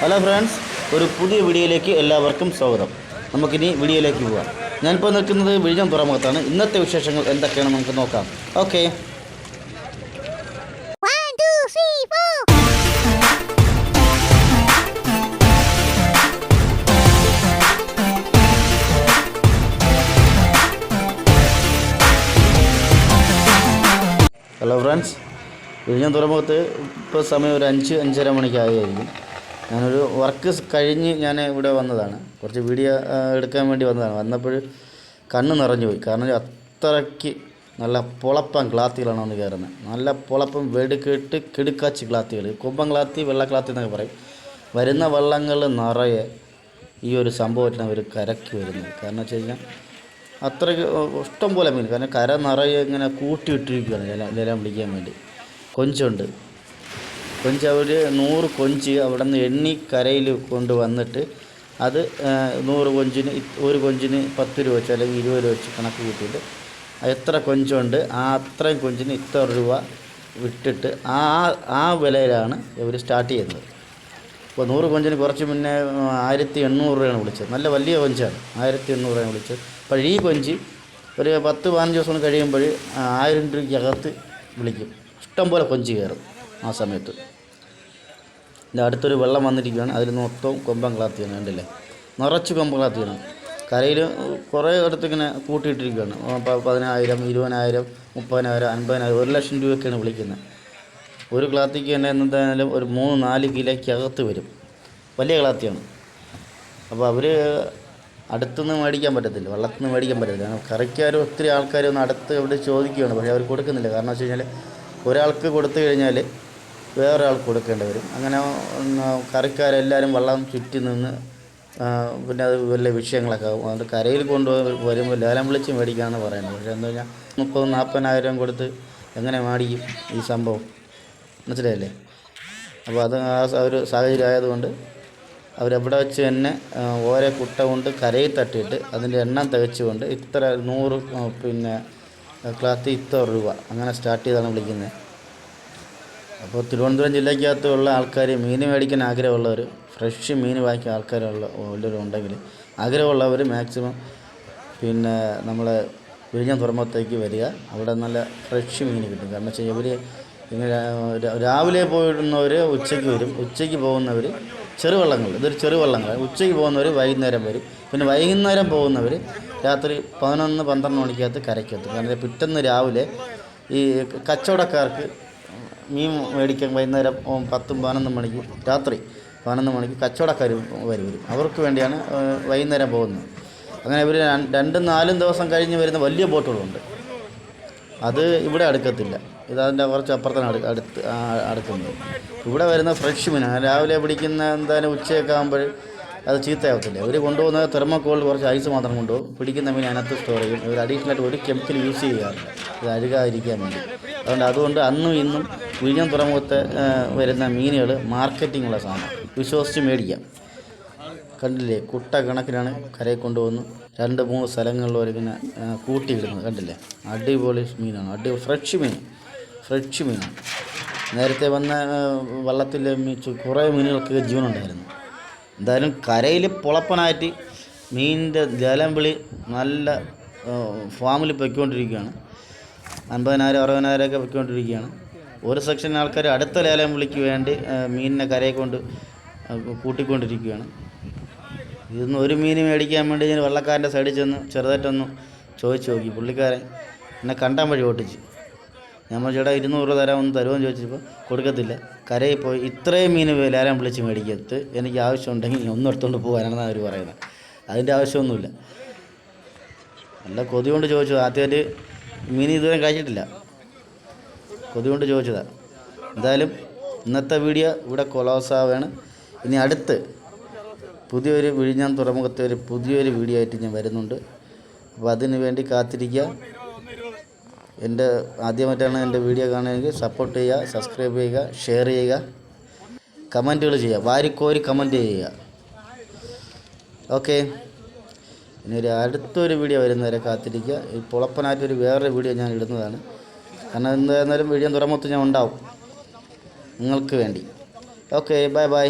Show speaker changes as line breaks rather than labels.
Hello friends ഒരു പുതിയ വീഡിയോയിലേക്ക് എല്ലാവർക്കും സ്വാഗതം. നമുക്കിനി വീഡിയോയിലേക്ക് പോകാം ഞാനിപ്പോൾ നിൽക്കുന്നത് വിഴിഞ്ഞം തുറമുഖത്താണ്. ഇന്നത്തെ വിശേഷങ്ങൾ എന്തൊക്കെയാണ് നമുക്ക് നോക്കാം. ഓക്കെ. ഹലോ ഫ്രണ്ട്സ് വിഴിഞ്ഞം തുറമുഖത്ത് ഇപ്പോൾ സമയം ഒരു അഞ്ച് അഞ്ചര മണിക്കായിരിക്കും ഞാനൊരു വർക്ക് കഴിഞ്ഞ് ഞാൻ ഇവിടെ വന്നതാണ്. കുറച്ച് വീഡിയോ എടുക്കാൻ വേണ്ടി വന്നതാണ്. വന്നപ്പോൾ കണ്ണ് നിറഞ്ഞു പോയി. കാരണം അത്രയ്ക്ക് നല്ല പൊളപ്പം ക്ലാത്തികളാണ് വന്ന് കയറുന്നത്. നല്ല പൊളപ്പം വെടുക്കെട്ട് കിടുക്കാച്ചി ക്ലാത്തികൾ കുമ്പം ക്ലാത്തി വെള്ള ക്ലാത്തി എന്നൊക്കെ പറയും. വരുന്ന വള്ളങ്ങൾ നിറയെ ഈ ഒരു സംഭവത്തിന് അവർ കരക്കി വരുന്നത്. കാരണം വെച്ച് കഴിഞ്ഞാൽ അത്രയ്ക്ക് ഇഷ്ടം പോലെ മീൻ. കാരണം കര നിറയെ ഇങ്ങനെ കൂട്ടിയിട്ടിരിക്കുകയാണ് ജലം ജലം പിടിക്കാൻ വേണ്ടി. കൊഞ്ചുണ്ട്. കൊഞ്ച് അവർ നൂറ് കൊഞ്ച് അവിടെ നിന്ന് എണ്ണി കരയിൽ കൊണ്ടുവന്നിട്ട് അത് നൂറ് കൊഞ്ചിന് ഒരു കൊഞ്ചിന് പത്ത് രൂപ വെച്ച് അല്ലെങ്കിൽ ഇരുപത് രൂപ വെച്ച് കണക്ക് കൂട്ടിയിട്ട് എത്ര കൊഞ്ചുണ്ട് ആ അത്രയും കൊഞ്ചിന് ഇത്ര രൂപ വിട്ടിട്ട് ആ ആ വിലയിലാണ് ഇവർ സ്റ്റാർട്ട് ചെയ്യുന്നത്. ഇപ്പോൾ നൂറ് കൊഞ്ചിന് കുറച്ച് മുന്നേ ആയിരത്തി എണ്ണൂറ് രൂപയാണ് വിളിച്ചത്. നല്ല വലിയ കൊഞ്ചാണ് ആയിരത്തി എണ്ണൂറ് രൂപയാണ് വിളിച്ചത്. അപ്പോൾ ഈ കൊഞ്ച് ഒരു പത്ത് പതിനഞ്ച് ദിവസം കഴിയുമ്പോൾ ആയിരം രൂപയ്ക്കകത്ത് വിളിക്കും. ഇഷ്ടം പോലെ കൊഞ്ച് കയറും. ആ സമയത്ത്. ഇതിന്റെ അടുത്തൊരു വെള്ളം വന്നിരിക്കുകയാണ്. അതിൽ മൊത്തം കൊമ്പം ക്ലാത്തിയാണ് കണ്ടില്ലേ? നിറച്ച് കൊമ്പൻ ക്ലാത്തിയാണ് കരയിൽ കുറേ അടുത്ത് കൂട്ടിയിട്ടിരിക്കുകയാണ്. പ- പതിനായിരം ഇരുപതിനായിരം മുപ്പതിനായിരം അൻപതിനായിരം ഒരു ലക്ഷം രൂപയൊക്കെയാണ് വിളിക്കുന്നത്. ഒരു ക്ലാത്തിക്ക് തന്നെ എന്തായാലും ഒരു മൂന്ന് നാല് കിലോയ്ക്കകത്ത് വരും. വലിയ ക്ലാത്തിയാണ്. അപ്പോൾ അവർ അടുത്തുനിന്ന് മേടിക്കാൻ പറ്റത്തില്ല. വെള്ളത്തിൽ നിന്ന് മേടിക്കാൻ പറ്റത്തില്ല. കാരണം കറിക്കാരും ഒത്തിരി ആൾക്കാരും ഒന്ന് അടുത്ത് ഇവിടെ ചോദിക്കുകയാണ്. പക്ഷേ അവർ കൊടുക്കുന്നില്ല. കാരണം വെച്ച് കഴിഞ്ഞാൽ ഒരാൾക്ക് കൊടുത്തു കഴിഞ്ഞാൽ വേറെ ആൾ കൊടുക്കേണ്ടി വരും. അങ്ങനെ കറിക്കാരെല്ലാവരും വെള്ളം ചുറ്റി നിന്ന് പിന്നെ അത് വലിയ വിഷയങ്ങളൊക്കെ ആകും അതുകൊണ്ട് കരയിൽ കൊണ്ടുപോയി വരുമ്പോൾ ലേലം വിളിച്ച് മേടിക്കാമെന്ന് പറയുന്നത്. പക്ഷേ എന്താ പറഞ്ഞാൽ മുപ്പത് നാൽപ്പതിനായിരം കൊടുത്ത് എങ്ങനെ മേടിക്കും ഈ സംഭവം? മനസ്സിലായില്ലേ? അപ്പോൾ അത് ആ ഒരു സാഹചര്യം ആയതുകൊണ്ട് അവരവിടെ വെച്ച് തന്നെ ഓരോ കുട്ട കൊണ്ട് കരയിൽ തട്ടിയിട്ട് അതിന്റെ എണ്ണം തികച്ചുകൊണ്ട് ഇത്ര നൂറ് പിന്നെ ക്ലാത്ത് ഇത്ര രൂപ. അങ്ങനെ സ്റ്റാർട്ട് ചെയ്താണ് വിളിക്കുന്നത്. അപ്പോൾ തിരുവനന്തപുരം ജില്ലയ്ക്കകത്തുള്ള ആൾക്കാർ മീൻ മേടിക്കാൻ ആഗ്രഹമുള്ളവർ ഫ്രഷ് മീൻ വാങ്ങിക്കാൻ ആൾക്കാരുള്ള ഉള്ളവർ ഉണ്ടെങ്കിൽ ആഗ്രഹമുള്ളവർ മാക്സിമം പിന്നെ നമ്മളെ വിഴിഞ്ഞം തുറമുഖത്തേക്ക് വരിക. അവിടെ നല്ല ഫ്രഷ് മീൻ കിട്ടും. കാരണം വെച്ചാൽ ഇവർ രാവിലെ പോയിടുന്നവർ ഉച്ചയ്ക്ക് വരും. ഉച്ചയ്ക്ക് പോകുന്നവർ ചെറുവള്ളങ്ങൾ ഇതൊരു ചെറുവള്ളങ്ങൾ ഉച്ചയ്ക്ക് പോകുന്നവർ വൈകുന്നേരം വരും. പിന്നെ വൈകുന്നേരം പോകുന്നവർ രാത്രി പതിനൊന്ന് പന്ത്രണ്ട് മണിക്കകത്ത് കരയ്ക്കെത്തും കാരണം പിറ്റന്ന് രാവിലെ ഈ കച്ചവടക്കാർക്ക് മീൻ മേടിക്കാൻ വൈകുന്നേരം പത്തും പതിനൊന്നും മണിക്ക് രാത്രി പതിനൊന്ന് മണിക്ക് കച്ചവടക്കാർ വരും. അവർക്ക് വേണ്ടിയാണ് വൈകുന്നേരം പോകുന്നത്. അങ്ങനെ ഇവർ രണ്ടും നാലും ദിവസം കഴിഞ്ഞ് വരുന്ന വലിയ ബോട്ടുകളുണ്ട്. അത് ഇവിടെ അടുക്കത്തില്ല. ഇത് അതിന്റെ കുറച്ച് അപ്പുറത്താണ് അടു അടുത്ത് അടുക്കുന്നത്. ഇവിടെ വരുന്ന ഫ്രഷ് മീനാണ് രാവിലെ പിടിക്കുന്ന എന്തായാലും ഉച്ചയൊക്കെ ആകുമ്പോൾ അത് ചീത്തയാവത്തില്ല. ഇവർ കൊണ്ടുപോകുന്നത് തെർമോക്കോളിൽ കുറച്ച് ഐസ് മാത്രം കൊണ്ടുപോകും. പിടിക്കുന്ന മീൻ അതിനകത്ത് സ്റ്റോർ ചെയ്യും. ഇവർ അഡീഷണൽ ആയിട്ട് ഒരു കെമിക്കൽ യൂസ് ചെയ്യാറില്ല. ഇത് അഴുകാതിരിക്കാൻ വേണ്ടി. അതുകൊണ്ട് അതുകൊണ്ട് അന്നും ഇന്നും വിഴിഞ്ഞം തുറമുഖത്ത് വരുന്ന മീനുകൾ മാർക്കറ്റിങ്ങുള്ള സാധനം. വിശ്വസിച്ച് മേടിക്കാം. കണ്ടില്ലേ? കുട്ട കണക്കിനാണ് കരയിൽ കൊണ്ടുവന്ന് രണ്ട് മൂന്ന് സ്ഥലങ്ങളിൽ ഇങ്ങനെ കൂട്ടിയിടുന്നത്. കണ്ടില്ലേ? അടിപൊളി മീനാണ്. അടി ഫ്രഷ് മീൻ. ഫ്രഷ് മീനാണ്. നേരത്തെ വന്ന വള്ളത്തിൽ കുറേ മീനുകൾക്ക് ജീവനുണ്ടായിരുന്നു. എന്തായാലും കരയിൽ പൊളപ്പനായിട്ട് മീനിന്റെ ജലം വിളി നല്ല ഫാമിൽ പൊയ്ക്കൊണ്ടിരിക്കുകയാണ്. അൻപതിനായിരം അറുപതിനായിരം ഒക്കെ പൊയ്ക്കൊണ്ടിരിക്കുകയാണ് ഒരു സെക്ഷൻ ആൾക്കാർ അടുത്ത ലേലം വിളിക്ക് വേണ്ടി മീനിനെ കരയെ കൊണ്ട് കൂട്ടിക്കൊണ്ടിരിക്കുകയാണ്. ഇതിന്ന് ഒരു മീൻ മേടിക്കാൻ വേണ്ടി ഞാൻ വെള്ളക്കാരന്റെ സൈഡിൽ ചെന്ന് ചെറുതായിട്ടൊന്ന് ചോദിച്ചു നോക്കി. പുള്ളിക്കാരൻ എന്നെ കണ്ടാൻ വഴി ഓട്ടിച്ച്. ഞമ്മൾ ചേട്ടാ ഇരുന്നൂറ് രൂപ തരാമെന്ന് തരുമെന്ന് ചോദിച്ചപ്പോൾ കൊടുക്കത്തില്ല. കരയിൽ പോയി ഇത്രയും മീൻ ലേലം വിളിച്ച് മേടിക്കത്ത് എനിക്ക് ആവശ്യമുണ്ടെങ്കിൽ ഒന്നും എടുത്തുകൊണ്ട് പോകാനാണ് അവർ പറയുന്നത്. അതിന്റെ ആവശ്യമൊന്നുമില്ല. നല്ല കൊതി കൊണ്ട് ചോദിച്ചു. ആദ്യമായിട്ട് മീൻ ഇതുവരെ കഴിച്ചിട്ടില്ല കൊതി കൊണ്ട് ചോദിച്ചതാണ് എന്തായാലും ഇന്നത്തെ വീഡിയോ ഇവിടെ കൊലോസാവാണ് ഇനി അടുത്ത് പുതിയൊരു വിഴിഞ്ഞാൻ തുറമുഖത്തെ ഒരു പുതിയൊരു വീഡിയോ ആയിട്ട് ഞാൻ വരുന്നുണ്ട്. അപ്പോൾ അതിന് വേണ്ടി കാത്തിരിക്കുക. എന്റെ ആദ്യമായിട്ടാണ് എന്റെ വീഡിയോ കാണുകയെങ്കിൽ സപ്പോർട്ട് ചെയ്യുക സബ്സ്ക്രൈബ് ചെയ്യുക ഷെയർ ചെയ്യുക കമന്റുകൾ ചെയ്യുക. വാരിക്കോരി കമന്റ് ചെയ്യുക. ഓക്കെ ഇനി ഒരു അടുത്തൊരു വീഡിയോ വരുന്നവരെ കാത്തിരിക്കുക. ഈ പൊളപ്പനായിട്ടൊരു വേറൊരു വീഡിയോ ഞാൻ ഇടുന്നതാണ്. കാരണം എന്തായിരുന്നാലും വീഡിയോ തുറമുഖത്ത് ഞാൻ ഉണ്ടാവും. നിങ്ങൾക്ക് വേണ്ടി. Okay bye bye